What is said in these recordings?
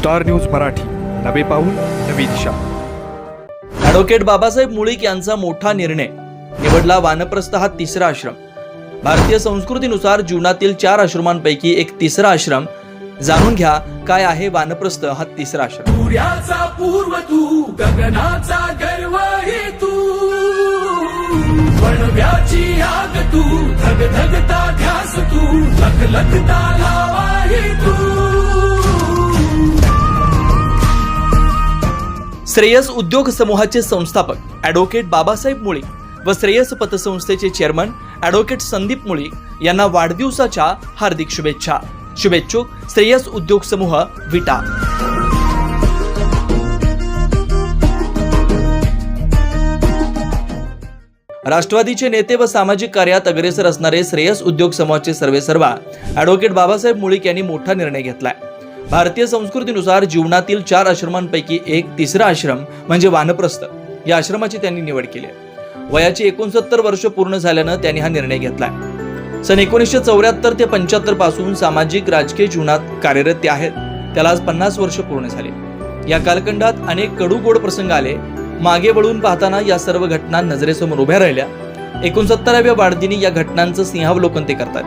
Star news Marathi. नवे पाऊल नवी दिशा. ॲडव्होकेट बाबासाहेब मुळीक यांचा मोठा निर्णय. निवडला वानप्रस्थ हा तिसरा आश्रम. भारतीय संस्कृतीनुसार जीवनातील चार आश्रमांपैकी एक तिसरा आश्रम. जाणून घ्या काय आहे वानप्रस्थ हा तिसरा आश्रम. सूर्याचा पूर्व तू गगनाचा गर्व हे तू वणव्याची आग तू धग धगता ध्यास तू लख लखता लावा हे तू श्रेयस उद्योग समूहाचे संस्थापक ॲडव्होकेट बाबासाहेब मुळी व श्रेयस पतसंस्थेचे चेअरमन ॲडव्होकेट संदीप मुळी यांना वाढदिवसाच्या हार्दिक शुभेच्छा. शुभेच्छुक श्रेयस उद्योग समूह विटा. राष्ट्रवादीचे नेते व सामाजिक कार्यात अग्रेसर असणारे श्रेयस उद्योग समूहाचे सर्वेसर्वा ॲडव्होकेट बाबासाहेब मुळीक यांनी मोठा निर्णय घेतलाय. भारतीय संस्कृतीनुसार जीवनातील चार आश्रमांपैकी एक तिसरा आश्रम म्हणजे वानप्रस्थ. या आश्रमाची त्यांनी निवड केली आहे. वयाची एकोणसत्तर वर्ष पूर्ण झाल्यानं त्यांनी हा निर्णय घेतलाय सन एकोणीसशे चौऱ्याहत्तर ते पंच्याहत्तरपासून सामाजिक राजकीय जीवनात कार्यरत ते आहेत. त्याला आज पन्नास वर्ष पूर्ण झाले. या कालखंडात अनेक कडू गोड प्रसंग आले. मागे वळून पाहताना या सर्व घटना नजरेसमोर उभ्या राहिल्या. एकोणसत्तराव्या वाढदिनी या घटनांचं सिंहावलोकन ते करतात.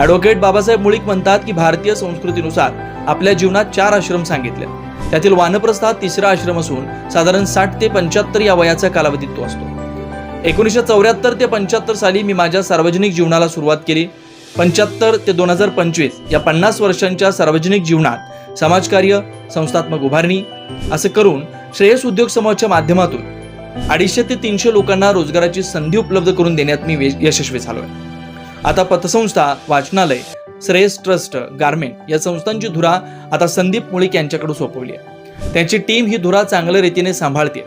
ॲडव्होकेट बाबासाहेब मुळीक म्हणतात की भारतीय संस्कृतीनुसार आपल्या जीवनात चार आश्रम सांगितले. त्यातील वानप्रस्थ हा तिसरा आश्रम असून साधारण साठ ते पंच्याहत्तर या वयाचा कालावधीत तो असतो. एकोणीसशे चौऱ्याहत्तर ते पंच्याहत्तर साली मी माझ्या सार्वजनिक जीवनाला सुरुवात केली. पंच्याहत्तर ते दोन हजार पंचवीस या पन्नास वर्षांच्या सार्वजनिक जीवनात समाजकार्य संस्थात्मक उभारणी असं करून श्रेयस उद्योग समूहाच्या माध्यमातून अडीचशे ते तीनशे लोकांना रोजगाराची संधी उपलब्ध करून देण्यात मी यशस्वी यशस्वी झालोय. आता पतसंस्था वाचनालय श्रेयस ट्रस्ट गारमेंट या संस्थांची धुरा आता संदीप मुळीक यांच्याकडे सोपवली आहे. त्यांची टीम ही धुरा चांगल्या रीतीने सांभाळते.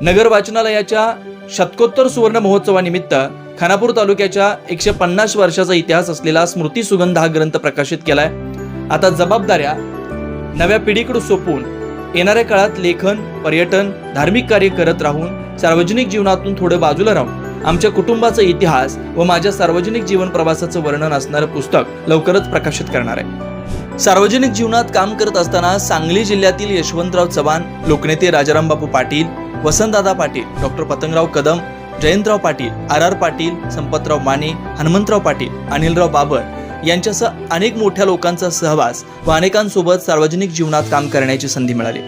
नगर वाचनालयाच्या शतकोत्तर सुवर्ण महोत्सवानिमित्त खानापूर तालुक्याच्या एकशे पन्नास वर्षाचा इतिहास असलेला स्मृती सुगंध हा ग्रंथ प्रकाशित केलाय. आता जबाबदाऱ्या नव्या पिढीकडे सोपवून येणाऱ्या काळात लेखन पर्यटन धार्मिक कार्य करत राहून सार्वजनिक जीवनातून थोडं बाजूला राहून आमच्या कुटुंबाचा इतिहास व माझ्या सार्वजनिक जीवन प्रवासाचं वर्णन असणारं पुस्तक लवकरच प्रकाशित करणार आहे. सार्वजनिक जीवनात काम करत असताना सांगली जिल्ह्यातील यशवंतराव चव्हाण लोकनेते Rajaram Bapu Patil Vasantdada Patil doctor Patangrao Kadam Jayantrao Patil R R Patil Sampatrao Mane Hanumantrao Patil Anilrao Babar यांच्यासह अनेक मोठ्या लोकांचा सहवास व अनेकांसोबत सार्वजनिक जीवनात काम करण्याची संधी मिळाली.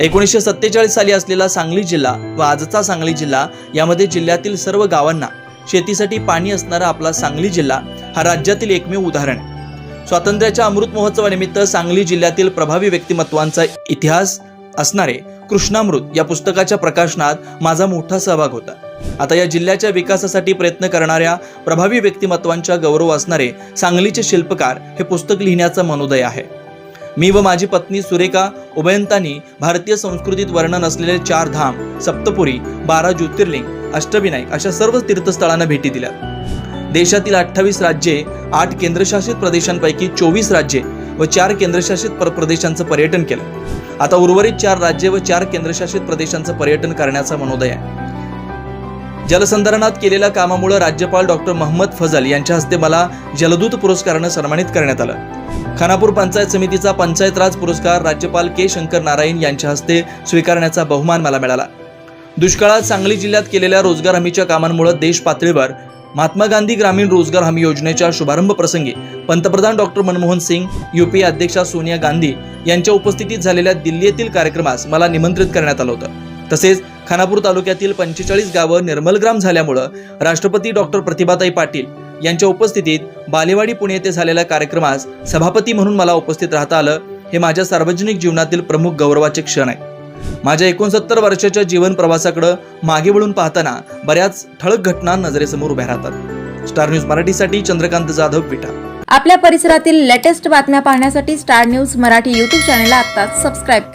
एकोणीसशे सत्तेचाळीस साली असलेला सांगली जिल्हा व आजचा सांगली जिल्हा यामध्ये जिल्ह्यातील सर्व गावांना शेतीसाठी पाणी असणारा आपला सांगली जिल्हा हा राज्यातील एकमेव उदाहरण. स्वातंत्र्याच्या अमृत महोत्सवानिमित्त सांगली जिल्ह्यातील प्रभावी व्यक्तिमत्वांचा इतिहास असणारे कृष्णामृत या पुस्तकाच्या प्रकाशनात माझा मोठा सहभाग होता. आता या जिल्ह्याच्या विकासासाठी प्रयत्न करणाऱ्या प्रभावी व्यक्तिमत्वांच्या गौरव असणारे सांगलीचे शिल्पकार हे पुस्तक लिहिण्याचा मनोदय आहे. मी व माझी पत्नी सुरेखा उभयंतांनी भारतीय संस्कृतीत वर्णन असलेले चार धाम सप्तपुरी बारा ज्योतिर्लिंग अष्टविनायक अशा सर्व तीर्थस्थळांना भेटी दिल्या. देशातील अठ्ठावीस राज्ये आठ केंद्रशासित प्रदेशांपैकी चोवीस राज्ये व चार केंद्रशासित प्र- प्रदेशांचं पर्यटन केलं. आता उर्वरित चार राज्ये व चार केंद्रशासित प्रदेशांचं पर्यटन करण्याचा मनोदय आहे. जलसंधारणात केलेल्या कामामुळे राज्यपाल डॉक्टर मोहम्मद फजल यांच्या हस्ते मला जलदूत पुरस्कारानं सन्मानित करण्यात आलं. खानापूर पंचायत समितीचा पंचायत राज पुरस्कार राज्यपाल के शंकर नारायण यांच्या हस्ते स्वीकारण्याचा बहुमान मला मिळाला. दुष्काळात सांगली जिल्ह्यात केलेल्या रोजगार हमीच्या कामांमुळे देश पातळीवर महात्मा गांधी ग्रामीण रोजगार हमी योजनेच्या शुभारंभ प्रसंगी पंतप्रधान डॉक्टर मनमोहन सिंग युपीए अध्यक्षा सोनिया गांधी यांच्या उपस्थितीत झालेल्या दिल्ली येथील कार्यक्रमास मला निमंत्रित करण्यात आलं होतं. तसेच खानापूर तालुक्यातील पंचेचाळीस गावं निर्मलग्राम झाल्यामुळं राष्ट्रपती डॉक्टर प्रतिभाताई पाटील यांच्या उपस्थितीत बालेवाडी पुणे येथे झालेल्या कार्यक्रमास सभापती म्हणून मला उपस्थित राहता आलं हे माझ्या सार्वजनिक जीवनातील प्रमुख गौरवाचे क्षण आहे. माझ्या एकोणसत्तर वर्षाच्या जीवन प्रवासाकडे मागे वळून पाहताना बऱ्याच ठळक घटना नजरेसमोर उभ्या राहतात. स्टार न्यूज मराठीसाठी चंद्रकांत जाधव विटा. आपल्या परिसरातील लेटेस्ट बातम्या पाहण्यासाठी स्टार न्यूज मराठी यूट्यूब चॅनलला आता सबस्क्राईब करा.